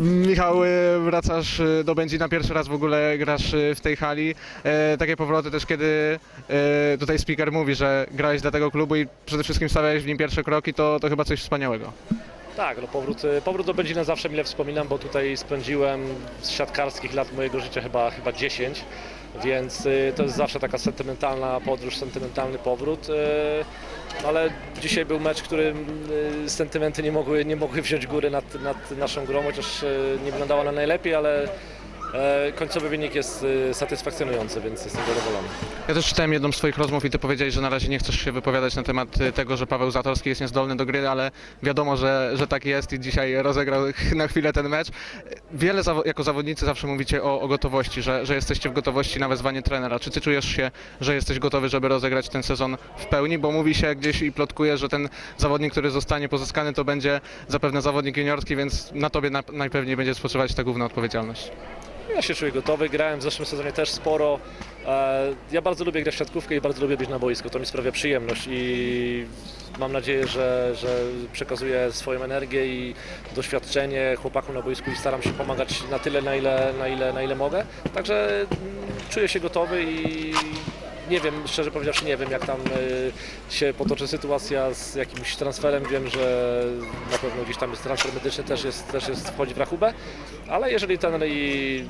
Michał, y, wracasz y, do Będzina, pierwszy raz w ogóle grasz y, w tej hali. E, Takie powroty też, kiedy e, tutaj speaker mówi, że grałeś dla tego klubu i przede wszystkim stawiałeś w nim pierwsze kroki, to, to chyba coś wspaniałego. Tak, no powrót, powrót do Będzina zawsze mile wspominam, bo tutaj spędziłem z siatkarskich lat mojego życia chyba, chyba 10, więc y, to jest zawsze taka sentymentalna podróż, sentymentalny powrót. y, Ale dzisiaj był mecz, który y, sentymenty nie mogły, nie mogły wziąć góry nad, nad naszą grą, chociaż nie wyglądała na najlepiej, ale końcowy wynik jest y, satysfakcjonujący, więc jestem zadowolony. Ja też czytałem jedną z Twoich rozmów i Ty powiedziałeś, że na razie nie chcesz się wypowiadać na temat y, tego, że Paweł Zatorski jest niezdolny do gry, ale wiadomo, że, że tak jest i dzisiaj rozegrał na chwilę ten mecz. Wiele zawo- jako zawodnicy zawsze mówicie o, o gotowości, że, że jesteście w gotowości na wezwanie trenera. Czy Ty czujesz się, że jesteś gotowy, żeby rozegrać ten sezon w pełni? Bo mówi się gdzieś i plotkuje, że ten zawodnik, który zostanie pozyskany, to będzie zapewne zawodnik juniorski, więc na Tobie na, najpewniej będzie spoczywać ta główna odpowiedzialność. Ja się czuję gotowy, grałem w zeszłym sezonie też sporo. E, Ja bardzo lubię grać w siatkówkę i bardzo lubię być na boisku, to mi sprawia przyjemność i mam nadzieję, że, że przekazuję swoją energię i doświadczenie chłopakom na boisku i staram się pomagać na tyle, na ile, na ile, na ile mogę. Także mm, czuję się gotowy i nie wiem, szczerze powiedziawszy nie wiem jak tam y, się potoczy sytuacja z jakimś transferem. Wiem, że na pewno gdzieś tam jest transfer medyczny, też jest, też jest wchodzi w rachubę, ale jeżeli ten y,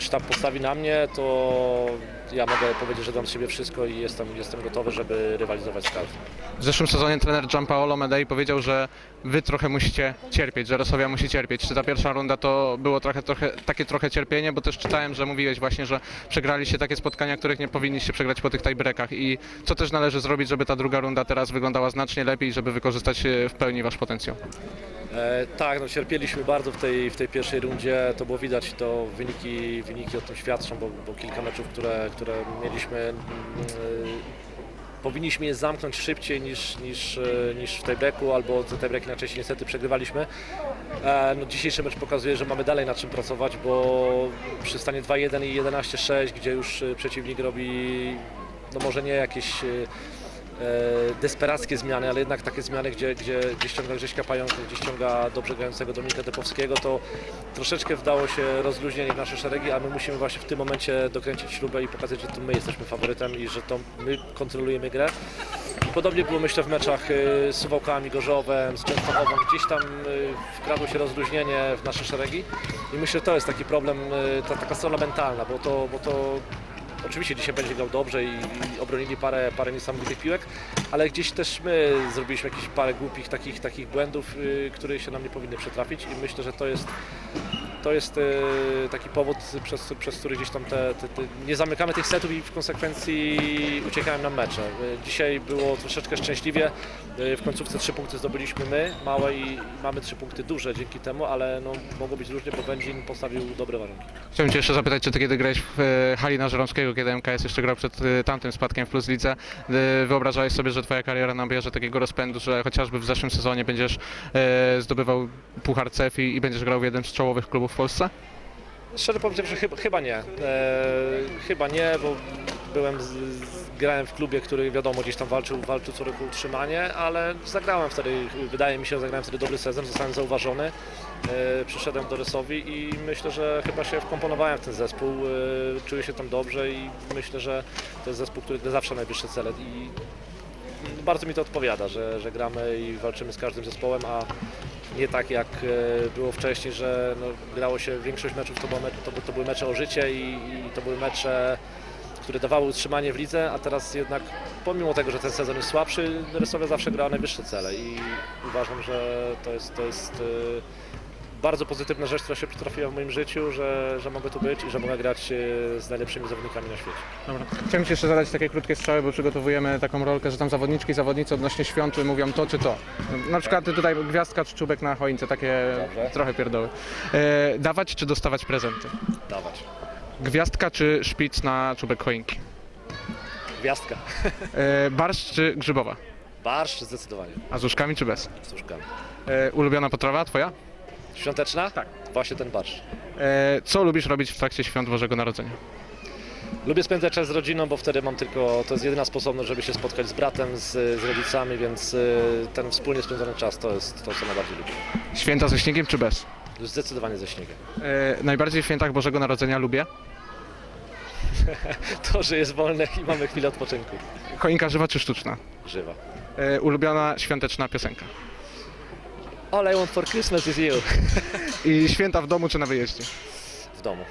sztab postawi na mnie, to ja mogę powiedzieć, że dam z siebie wszystko i jestem, jestem gotowy, żeby rywalizować z każdym. W zeszłym sezonie trener Gianpaolo Medei powiedział, że wy trochę musicie cierpieć, że Rosowia musi cierpieć. Czy ta pierwsza runda to było trochę, trochę, takie trochę cierpienie? Bo też czytałem, że mówiłeś właśnie, że przegraliście takie spotkania, których nie powinniście przegrać po tych tiebreakach. I co też należy zrobić, żeby ta druga runda teraz wyglądała znacznie lepiej, żeby wykorzystać e, w pełni wasz potencjał? E, tak, no cierpieliśmy bardzo w tej, w tej pierwszej rundzie, to było widać, to wyniki, wyniki o tym świadczą, bo, bo kilka meczów, które, które mieliśmy, mm, e, powinniśmy je zamknąć szybciej niż, niż, e, niż w tiebreaku, albo te tiebreaki najczęściej niestety przegrywaliśmy. E, no, dzisiejszy mecz pokazuje, że mamy dalej nad czym pracować, bo przy stanie 2-1 i 11-6, gdzie już przeciwnik robi, no może nie jakieś... e, desperackie zmiany, ale jednak takie zmiany, gdzie, gdzie, gdzie ściąga Grześka Pająka, gdzie ściąga dobrze grającego Dominika Depowskiego, to troszeczkę wdało się rozluźnienie w nasze szeregi, a my musimy właśnie w tym momencie dokręcić śrubę i pokazać, że to my jesteśmy faworytem i że to my kontrolujemy grę. Podobnie było myślę w meczach y, z Suwałkami, Gorzowem, z Częstochową, gdzieś tam y, wkradło się rozluźnienie w nasze szeregi i myślę, że to jest taki problem, y, ta, taka strona mentalna, bo to, bo to Oczywiście dzisiaj będzie grał dobrze i, i obronili parę, parę niesamowitych piłek, ale gdzieś też my zrobiliśmy jakieś parę głupich takich, takich błędów, y, które się nam nie powinny przetrafić i myślę, że to jest, to jest y, taki powód, przez, przez który gdzieś tam te, te, te, nie zamykamy tych setów i w konsekwencji uciekają nam mecze. Y, dzisiaj było troszeczkę szczęśliwie, y, w końcówce trzy punkty zdobyliśmy my, małe i mamy trzy punkty duże dzięki temu, ale no, mogło być różnie, bo Będzin postawił dobre warunki. Chciałbym Cię jeszcze zapytać, czy Ty kiedy grałeś w e, hali na Żeromskiego, kiedy MKS jeszcze grał przed e, tamtym spadkiem w Plus Lidze, e, wyobrażałeś sobie, że Twoja kariera nabierze takiego rozpędu, że chociażby w zeszłym sezonie będziesz e, zdobywał Puchar CEF i, i będziesz grał w jednym z czołowych klubów w Polsce? Szczerze powiedziawszy, chyba, chyba nie. E, chyba nie, bo byłem, z, z, grałem w klubie, który wiadomo gdzieś tam walczył, walczył co roku utrzymanie, ale zagrałem wtedy, wydaje mi się, zagrałem wtedy dobry sezon, zostałem zauważony. E, przyszedłem do Rysowi i myślę, że chyba się wkomponowałem w ten zespół, e, czuję się tam dobrze i myślę, że to jest zespół, który zawsze najwyższe cele i bardzo mi to odpowiada, że, że gramy i walczymy z każdym zespołem, a nie tak jak e, było wcześniej, że no, grało się większość meczów, to, było to, to były mecze o życie i, i to były mecze, które dawały utrzymanie w lidze, a teraz jednak pomimo tego, że ten sezon jest słabszy, Rysowia zawsze grała najwyższe cele i uważam, że to jest, to jest e, bardzo pozytywna rzecz, która się przytrafiła w moim życiu, że, że mogę tu być i że mogę grać e, z najlepszymi zawodnikami na świecie. Dobra. Chciałem Ci jeszcze zadać takie krótkie strzały, bo przygotowujemy taką rolkę, że tam zawodniczki i zawodnicy odnośnie świąt mówią to czy to. Na przykład tutaj gwiazdka czy czubek na choince, takie Dobrze. trochę pierdoły. E, dawać czy dostawać prezenty? Dawać. Gwiazdka czy szpic na czubek choinki? Gwiazdka. E, barszcz czy grzybowa? Barszcz zdecydowanie. A z uszkami czy bez? Z łóżkami. E, ulubiona potrawa twoja? Świąteczna? Tak. Właśnie ten barszcz. E, co lubisz robić w trakcie świąt Bożego Narodzenia? Lubię spędzać czas z rodziną, bo wtedy mam tylko, to jest jedyna sposobność, żeby się spotkać z bratem, z, z rodzicami, więc y, ten wspólnie spędzony czas to jest to, co najbardziej lubię. Święta ze śniegiem czy bez? Zdecydowanie ze śniegiem. E, najbardziej w świętach Bożego Narodzenia lubię. To, że jest wolne i mamy chwilę odpoczynku. Choinka żywa czy sztuczna? Żywa. E, ulubiona świąteczna piosenka. All I want for Christmas is you. I święta w domu czy na wyjeździe? W domu.